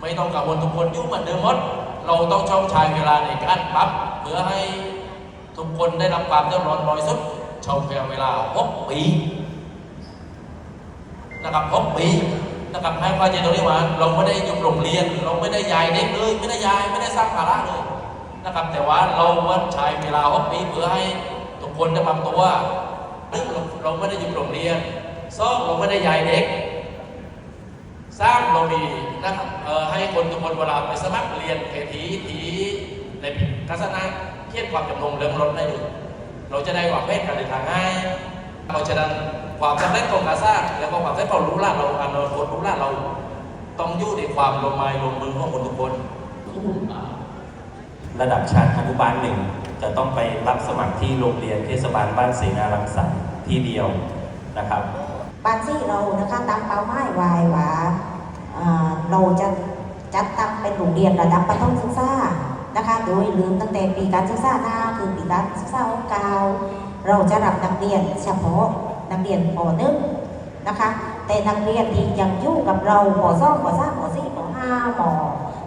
ไม่ต้องกังวลทุกคนยุ่งเหมือนเดิมหมด เราต้องช่องชายเวลาในการปรับเพื่อให้ทุกคนได้รับความเรียบร้อยน้อยสุดช่องเวลา 6 ปีนะครับ 6 ปีนะครับให้ความใจตรงนี้ว่าเราไม่ได้ยุดโรงเรียน เราไม่ได้ย้ายเด็กเลย ไม่ได้ย้ายไม่ได้สร้างภาระเลยนะครับ แต่ว่าเราวัดใช้เวลา 6 ปีเพื่อให้ทุกคนได้ปรับตัวหนึ่งเราเราไม่ได้ยุดโรงเรียนสองเราไม่ได้ย้ายเด็กสร้างเรามี นะครับเอ่อให้คนทุกคนเวลาไปสมัครเรียนเททีทีในทัศนะเทียบความจำนงเรื่องรถได้เลยเราจะได้วางแผนการเดินทางง่ายเพราะฉะนั้นความสำเร็จของการสร้างแล้วก็ความสำเร็จของรู้ล่าเราอนาคตรู้ล่าเรา ต้องอยู่ในความลงไม้ลงมือของคนทุกคน ระดับชั้นอนุบาลหนึ่งจะต้องไปรับสมัครที่โรงเรียนเทศบาลบ้านเสนารังสรรค์ที่เดียวนะครับบ้านซี่เรานะคะตามเป้าหมายไว้ว่าอ่า เราจะจัดตั้งเป็นโรงเรียนระดับประถมศึกษานะคะ โดยลืมตั้งแต่ปีการศึกษาหน้าคือปีการศึกษาเก่าเราจะรับนักเรียนเฉพาะนักเรียนป .1 นะคะ แต่นักเรียนที่ยังอยู่กับเราป .2 ป .3 ป .4 ป .5 ม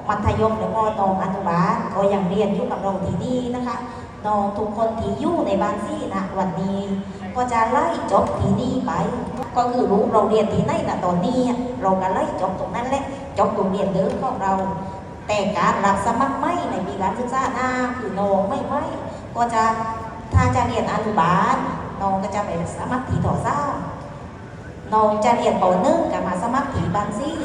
มัธยมและก็ตองอนุบาลก็ยังเรียนอยู่กับเราที่นี่นะคะ น้องทุกคนที่อยู่ในบ้านซี่นะวันนี้ ก็จะไล่จบที่นี่ไป ก็คือรู้เราเรียนที่ไหนนะตอนนี้ เราก็ไล่จบตรงนั้นแหละจบโรงเรียนเดิมของเรา แต่การรับสมัครไม่ในปีการศึกษาหน้าคือน้องไม่ไม่ก็จะถ้าจะเรียนอนุบาลน้องก็จะไปสมัครที่ต่อซ่าน้องจะเรียนปหนึ่งก็มาสมัครที่บางซี่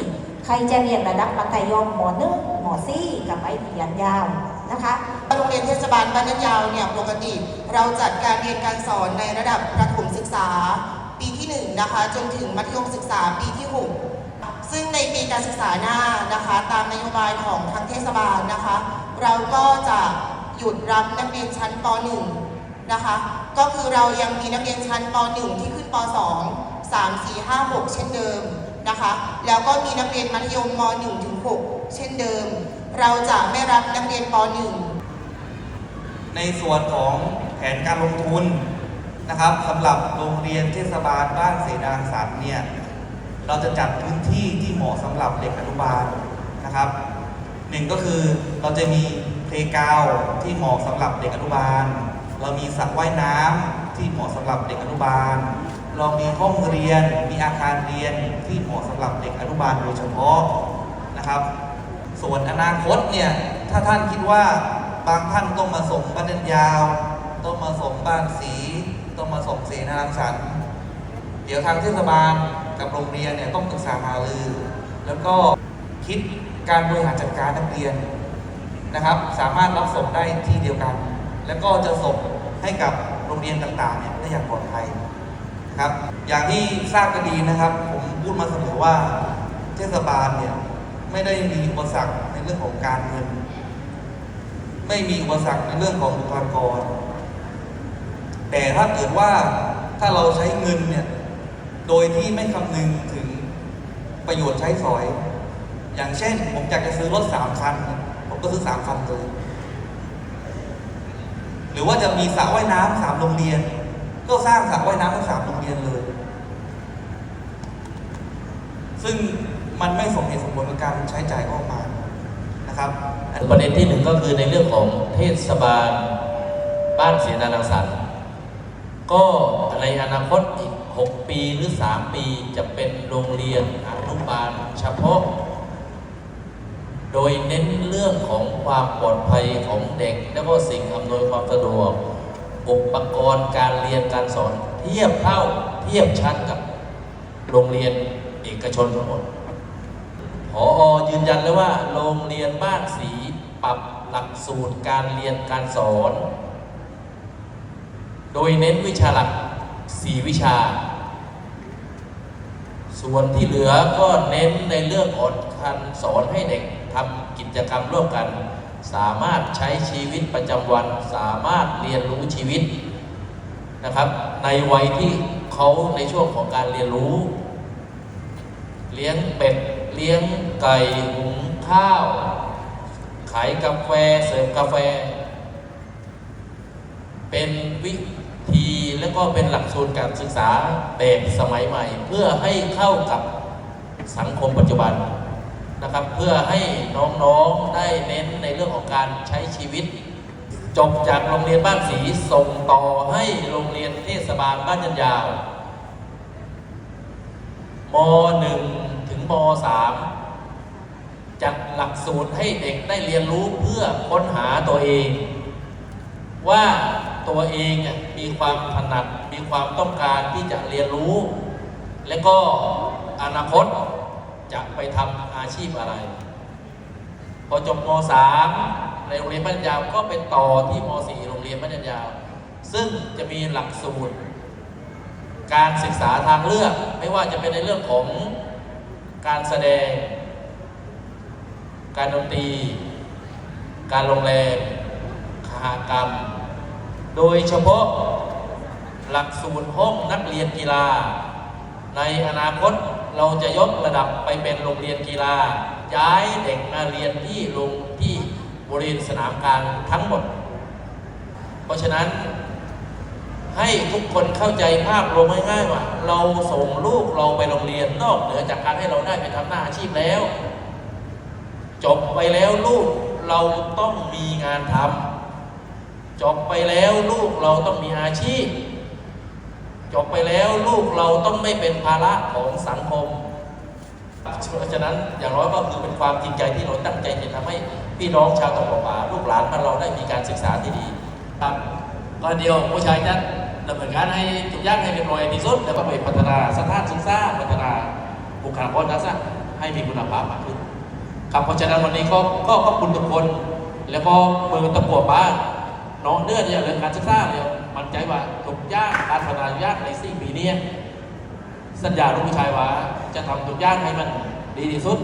ใครจะเรียนระดับมัธยมมหนึ่งมสี่กับไปเรียนยาว นะคะโรงเรียนเทศบาลบ้านน้ำยาวเนี่ยปกติ เราจัดการเรียนการสอนในระดับประถมศึกษาปีที่1นะคะจนถึงมัธยมศึกษาปีที่ 6 ซึ่งในปีการศึกษาหน้านะคะ ตามนโยบายของทางเทศบาลนะคะ เราก็จะหยุดรับนักเรียนชั้นป .1 นะคะ ก็คือเรายังมีนักเรียนชั้นป .1 ที่ขึ้นป .2 3 4 5 6 เช่นเดิมนะคะ แล้วก็มีนักเรียนมัธยมม .1 ถึง 6 เช่นเดิม เราจะไม่รับนักเรียนป .1 ในส่วนของแผนการลงทุนนะครับสำหรับโรงเรียนเทศบาลบ้านเสนาสรรเนี่ยเราจะจัดพื้นที่ที่เหมาะสำหรับเด็กอนุบาลนะครับหนึ่งก็คือเราจะมีเพลกาวที่เหมาะสำหรับเด็กอนุบาล เรามีสระว่ายน้ำที่เหมาะสำหรับเด็กอนุบาล เรามีห้องเรียนมีอาคารเรียนที่เหมาะสำหรับเด็กอนุบาลโดยเฉพาะนะครับ ส่วนอนาคตเนี่ย ถ้าท่านคิดว่าบางท่านต้องมาส่งบ้านเดินยาว ต้องมาส่งบ้านสี ต้องมาส่งเสนารังสรรค์เดี๋ยวทางเทศบาลกับโรงเรียนเนี่ยต้องปรึกษาหารือ แล้วก็คิดการบริหารจัดการนักเรียนนะครับ สามารถรับส่งได้ที่เดียวกัน แล้วก็จะส่งให้กับโรงเรียนต่างๆเนี่ยได้อย่างปลอดภัยนะครับ อย่างที่ทราบกันดีนะครับ ผมพูดมาเสมอว่าเทศบาลเนี่ย ไม่ได้มีอุปสรรคในเรื่องของการเงิน ไม่มีอุปสรรคในเรื่องของบุคลากร แต่ถ้าเกิดว่าถ้าเราใช้เงินเนี่ยโดยที่ไม่คำนึงถึงประโยชน์ใช้สอย อย่างเช่น ผมอยากจะซื้อรถสามคัน ผมก็ซื้อสามคันเลยหรือว่าจะมีสระว่ายน้ำสามโรงเรียน ก็สร้างสระว่ายน้ำทั้งสามโรงเรียนเลย ซึ่ง มันไม่สมเหตุสมผลกับการใช้จ่ายงบประมาณนะครับประเด็นที่หนึ่งก็คือในเรื่องของเทศบาลบ้านเสนานังสรรค์ก็ในอนาคตอีก 6 ปีหรือ 3 ปีจะเป็นโรงเรียนอนุบาลเฉพาะ โดยเน้นเรื่องของความปลอดภัยของเด็ก และก็สิ่งอำนวยความสะดวก อุปกรณ์การเรียนการสอนเทียบเท่าเทียบชั้นกับโรงเรียนเอกชนทั้งหมด พอยืนยันเลยว่า โรงเรียนบ้านสีปรับหลักสูตรการเรียนการสอน โดยเน้นวิชาหลัก 4 วิชา ส่วนที่เหลือก็เน้นในเรื่ององการสอนให้เด็กทำกิจกรรมร่วมกัน สามารถใช้ชีวิตประจำวัน สามารถเรียนรู้ชีวิตนะครับ ในวัยที่เขาในช่วงของการเรียนรู้ เลี้ยงเป็ดเลี้ยง ไก่หุงข้าว ขายกาแฟเสิร์ฟกาแฟ เป็นวิธีและก็เป็นหลักสูตรการศึกษาแบบสมัยใหม่ เพื่อให้เข้ากับสังคมปัจจุบันนะครับ เพื่อให้น้องๆได้เน้นในเรื่องของการใช้ชีวิต จบจากโรงเรียนบ้านศรีส่งต่อให้โรงเรียนเทศบาลบ้านยันยาวม .1 ถึงม .3 จัดหลักสูตรให้เด็กได้เรียนรู้เพื่อค้นหาตัวเอง ว่าตัวเองมีความถนัดมีความต้องการที่จะเรียนรู้ และก็อนาคตจะไปทำอาชีพอะไร พอจบม .3 ในโรงเรียนบ้านยาวก็ไปต่อที่ม .4 โรงเรียนบ้านยาวซึ่งจะมีหลักสูตร การศึกษาทางเลือกไม่ว่าจะเป็นในเรื่องของการแสดง การดนตรี การโรงแรมคหกรรม โดยเฉพาะหลักสูตรห้องนักเรียนกีฬา ในอนาคตเราจะยกระดับไปเป็นโรงเรียนกีฬา ย้ายเด็กมาเรียนที่โรงที่บริเวณสนามกลางทั้งหมด เพราะฉะนั้นให้ทุกคนเข้าใจภาพรวมง่ายๆว่า เราส่งลูกเราไปโรงเรียนนอกเหนือจากการให้เราได้ไปทำหน้าอาชีพแล้ว จบไปแล้วลูกเราต้องมีงานทำจบไปแล้วลูกเราต้องมีอาชีพ จบไปแล้วลูกเราต้องไม่เป็นภาระของสังคม เพราะฉะนั้นอย่างน้อยก็คือเป็นความจริงใจที่เราตั้งใจจะทำให้พี่น้องชาวตะวันป่าลูกหลานบ้านเราได้มีการศึกษาที่ดีครับก็เดียวผู้ชายจะดำเนินการให้ทุกอย่างให้เรียบร้อยที่สุดแล้วก็ไปพัฒนาสถานศึกษาพัฒนาบุคลากรนักศึกษาให้มีคุณภาพมากขึ้น ครับเพราะฉะนั้นวันนี้ก็ก็ขอบคุณทุกคน แล้วก็มือตะกัวป้าน้องเนื้อเนี่ยเรื่องการสร้างเนี่ยมั่นใจว่าทุกยากการพัฒนาอย่างในสี่ปีเนี้สัญญาลูกผู้ชายว่าจะทำทุกยากให้มันดีที่สุด